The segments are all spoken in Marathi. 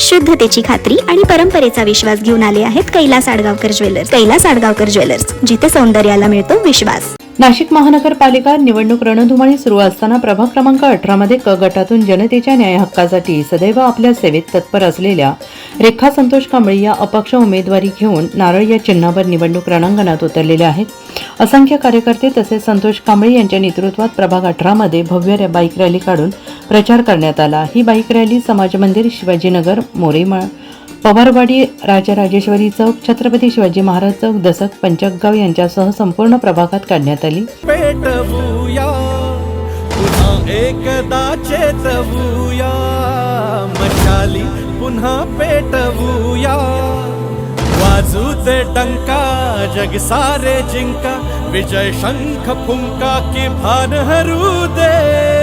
शुद्धतेची खात्री आणि परंपरेचा विश्वास घेऊन आले आहेत कैलास आडगावकर ज्वेलर्स. कैलास आडगावकर ज्वेलर्स जिथे सौंदर्याला मिळतो विश्वास. नाशिक महानगरपालिका निवडणूक रणधुमाळी सुरू असताना प्रभाग क्रमांक अठरामध्ये क गटातून जनतेच्या न्याय हक्कासाठी सदैव आपल्या सेवेत तत्पर असलेल्या रेखा संतोष कांबळे या अपक्ष उमेदवारी घेऊन नारळ या चिन्हावर निवडणूक रणांगणात उतरलेल्या आहेत. असंख्य कार्यकर्ते तसेच संतोष कांबळे यांच्या नेतृत्वात प्रभाग अठरामध्ये भव्य बाईक रॅली काढून प्रचार करण्यात आला. ही बाईक रॅली समाज मंदिर शिवाजीनगर मोरेमाळ पवारवाडी राजराजेश्वरी चौक छत्रपती शिवाजी महाराज चौक दसक पंचकगाव यांच्यासह संपूर्ण प्रभागात काढण्यात आली. पुन्हा एकदा मशाली पुन्हा पेटवूया. वाजू दे डंका जग सारे जिंका. विजय शंख फुंका की भान हरू दे.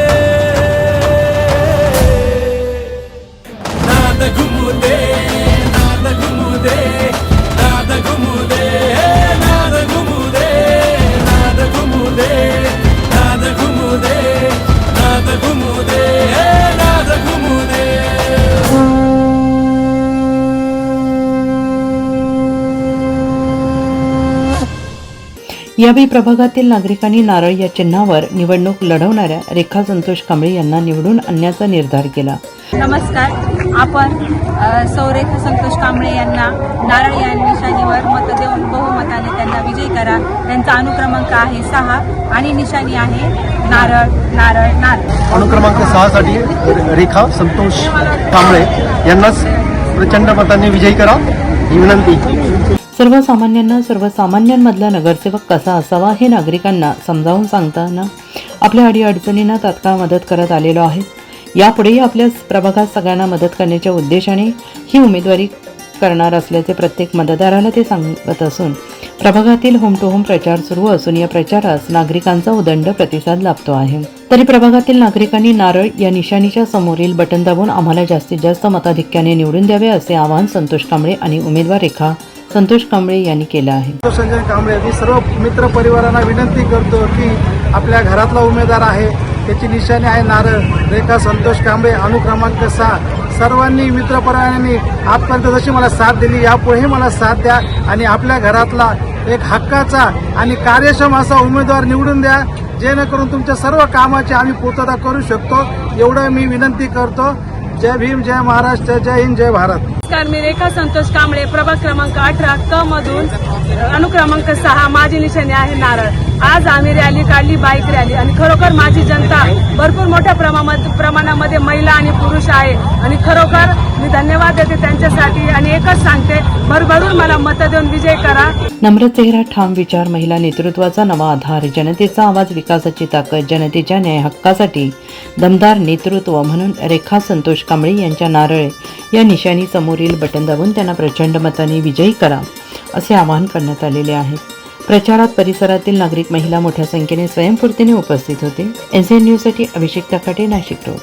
यावेळी प्रभागातील नागरिकांनी नारळ या चिन्हावर निवडणूक लढवणाऱ्या रेखा संतोष कांबळे यांना निवडून आणण्याचा निर्धार केला. नमस्कार. आपण अ, सौरेख संतोष कांबळे यांना नारळ या निशाणीवर मत देऊन बहुमताने त्यांना विजयी करा. त्यांचा अनुक्रमांक आहे सहा आणि निशाणी आहे नारळ नारळ नारळ. अनुक्रमांक सहासाठी रेखा संतोष कांबळे यांनाच प्रचंड मतांनी विजयी करा. ही विनंती. सर्वसामान्यांना सर्वसामान्यांमधला नगरसेवक कसा असावा हे नागरिकांना समजावून सांगताना आपल्या अडीअडचणींना तात्काळ मदत करत आलेलो आहे. यापुढेही आपल्या प्रभागात सगळ्यांना मदत करण्याच्या उद्देशाने ही उमेदवारी करणार असल्याचे प्रत्येक मतदाराला ते सांगत असून प्रभागातील होम टू होम प्रचार सुरू असून या प्रचारास नागरिकांचा उदंड प्रतिसाद लाभतो आहे. तरी प्रभागातील नागरिकांनी नारळ या निशाणीच्या समोरील बटन दाबून आम्हाला जास्तीत जास्त मताधिक्याने निवडून द्यावे असे आवाहन संतोष कांबळे आणि उमेदवार रेखा संतोष कांबळे यांनी केलं आहे. संजय कांबळे मी सर्व मित्र परिवारांना विनंती करतो की आपल्या घरातला उमेदवार आहे त्याची निशाणी आहे नारळ. रेखा संतोष कांबळे अनुक्रमांक सहा. सर्वांनी मित्रपरिवारांनी आजपर्यंत जशी मला साथ दिली यापुढेही मला साथ द्या आणि आपल्या घरातला एक हक्काचा आणि कार्यक्षम असा उमेदवार निवडून द्या जेणेकरून तुमच्या सर्व कामाची आम्ही पूर्तता करू शकतो. एवढं मी विनंती करतो. जय भीम जय महाराष्ट्र जय हिंद जय भारत. नमस्कार मी रेखा संतोष कांबळे प्रभाग क्रमांक अठरा क मधून अनुक्रमांक सहा माझी निशाणी आहे नारळ. आज आम्ही रॅली काढली बाईक रॅली. आणि खरोखर माझी जनता भरपूर मोठ्या प्रमाणात प्रमाणामध्ये महिला आणि पुरुष आहे. आणि खरोखर मी धन्यवाद देते त्यांच्यासाठी आणि एकच सांगते भरभरून मला मत देऊन विजय करा. नम्र चेहरा ठाम विचार महिला नेतृत्वाचा नवा आधार जनतेचा आवाज विकासाची ताकद जनतेच्या न्याय हक्कासाठी दमदार नेतृत्व म्हणून रेखा संतोष कांबळे यांच्या नारळे. या निशाणी समोरील बटन दाबून त्यांना प्रचंड मताने विजयी करा असे आवाहन करण्यात आलेले आहे. प्रचारात परिसरातील नागरिक महिला मोठ्या संख्येने स्वयंपूर्तीने उपस्थित होते. एनसीएन न्यूजसाठी अभिषेक तकाटे नाशिक रोड.